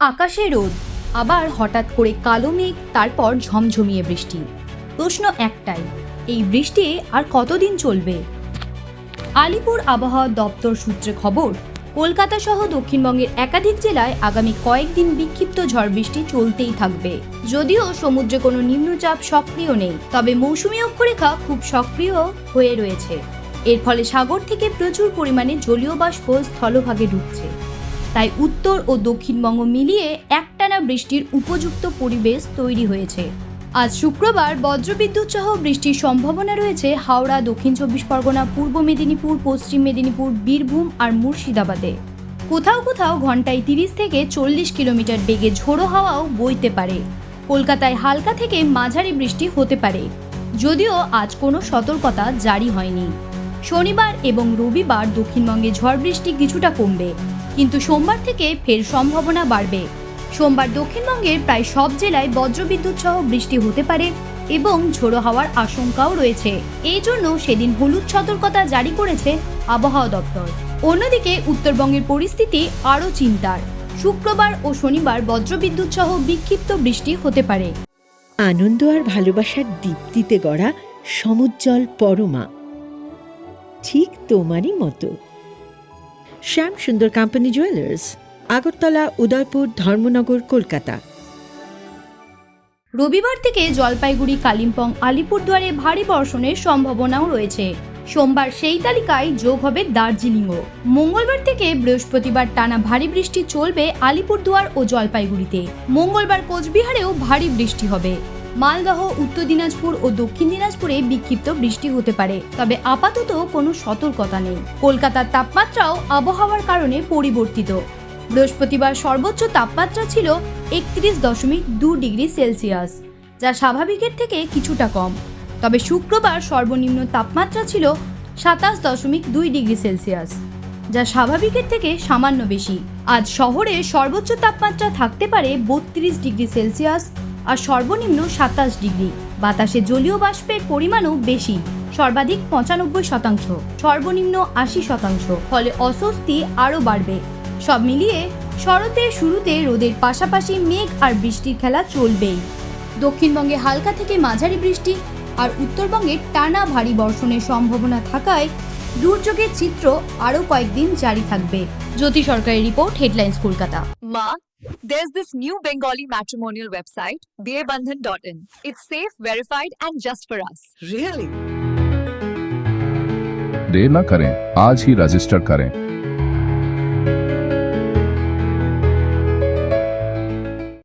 আকাশে রোদ, আবার হঠাৎ করে কালো মেঘ, তারপর ঝমঝমিয়ে বৃষ্টি। প্রশ্ন একটাই, এই বৃষ্টি আর কতদিন চলবে? আলিপুর আবহাওয়া দপ্তর সূত্রে খবর, কলকাতা সহ দক্ষিণবঙ্গের একাধিক জেলায় আগামী কয়েকদিন বিক্ষিপ্ত ঝড় বৃষ্টি চলতেই থাকবে। যদিও সমুদ্রে কোনো নিম্নচাপ সক্রিয় নেই, তবে মৌসুমি অক্ষরেখা খুব সক্রিয় হয়ে রয়েছে। এর ফলে সাগর থেকে প্রচুর পরিমাণে জলীয় বাষ্প স্থলভাগে ঢুকছে। তাই উত্তর ও দক্ষিণবঙ্গ মিলিয়ে একটানা বৃষ্টির উপযুক্ত পরিবেশ তৈরি হয়েছে। আজ শুক্রবার বজ্রবিদ্যুৎ সহ বৃষ্টির সম্ভাবনা রয়েছে হাওড়া, দক্ষিণ চব্বিশ পরগনা, পূর্ব মেদিনীপুর, পশ্চিম মেদিনীপুর, বীরভূম আর মুর্শিদাবাদে। কোথাও কোথাও ঘন্টায় তিরিশ থেকে চল্লিশ কিলোমিটার বেগে ঝোড়ো হাওয়াও বইতে পারে। কলকাতায় হালকা থেকে মাঝারি বৃষ্টি হতে পারে। যদিও আজ কোনো সতর্কতা জারি হয়নি। শনিবার এবং রবিবার দক্ষিণবঙ্গে ঝড় বৃষ্টি কিছুটা কমবে। কিন্তু সোমবার থেকে ফের সম্ভাবনা বাড়বে। সোমবার দক্ষিণবঙ্গের প্রায় সব জেলায় বজ্রবিদ্যুৎ সহ বৃষ্টি হতে পারে এবং ঝোড়ো হাওয়ার আশঙ্কাও রয়েছে। এই জন্য সেদিন হলুদ সতর্কতা জারি করেছে আবহাওয়া দপ্তর। অন্যদিকে উত্তরবঙ্গের পরিস্থিতি আরও চিন্তার। শুক্রবার ও শনিবার বজ্রবিদ্যুৎ সহ বিক্ষিপ্ত বৃষ্টি হতে পারে। আনন্দ আর ভালোবাসার দীপ্তিতে গড়া সমুজ্জ্বল পরমা। ঠিক তোমারই মতো। Shyam Sundar company jewellers Agartala, Udaipur, Dharmanagar, Kolkata. রবিবার থেকে জলপাইগুড়ি, কালিম্পং, আলিপুরদুয়ারে ভারী বর্ষণের সম্ভাবনাও রয়েছে। সোমবার সেই তালিকায় যোগ হবে দার্জিলিংও। মঙ্গলবার থেকে বৃহস্পতিবার টানা ভারী বৃষ্টি চলবে আলিপুরদুয়ার ও জলপাইগুড়িতে। মঙ্গলবার কোচবিহারেও ভারী বৃষ্টি হবে। মালদহ, উত্তর দিনাজপুর ও দক্ষিণ দিনাজপুরে বিক্ষিপ্ত বৃষ্টি হতে পারে। তবে আপাতত কোনো সতর্কতা নেই। কলকাতার তাপমাত্রাও আবহাওয়ার কারণে পরিবর্তিত। বৃহস্পতিবার সর্বোচ্চ তাপমাত্রা ছিল একত্রিশ দশমিক দু ডিগ্রি সেলসিয়াস, যা স্বাভাবিকের থেকে কিছুটা কম। তবে শুক্রবার সর্বনিম্ন তাপমাত্রা ছিল সাতাশ দশমিক দুই ডিগ্রি সেলসিয়াস, যা স্বাভাবিকের থেকে সামান্য বেশি। আজ শহরে সর্বোচ্চ তাপমাত্রা থাকতে পারে বত্রিশ ডিগ্রি সেলসিয়াস আর সর্বনিম্ন সাতাশ ডিগ্রি। বাতাসে জলীয় বাষ্পের পরিমাণও বেশি সর্বাধিক পঁচানব্বই শতাংশ সর্বনিম্ন আশি শতাংশ ফলে অস্বস্তি আরও বাড়বে। সব মিলিয়ে শরতের শুরুতে রোদের পাশাপাশি মেঘ আর বৃষ্টির খেলা চলবেই। দক্ষিণবঙ্গে হালকা থেকে মাঝারি বৃষ্টি আর উত্তরবঙ্গে টানা ভারী বর্ষণের সম্ভাবনা থাকায় দুর্যোগের চিত্র আরও কয়েকদিন জারি থাকবে। জ্যোতি সরকারের report headlines Kolkata. Ma, there's this new Bengali matrimonial website, dearbandhan.in. It's safe, verified, and just for us. Really? देर न करें आज ही रजिस्टर करें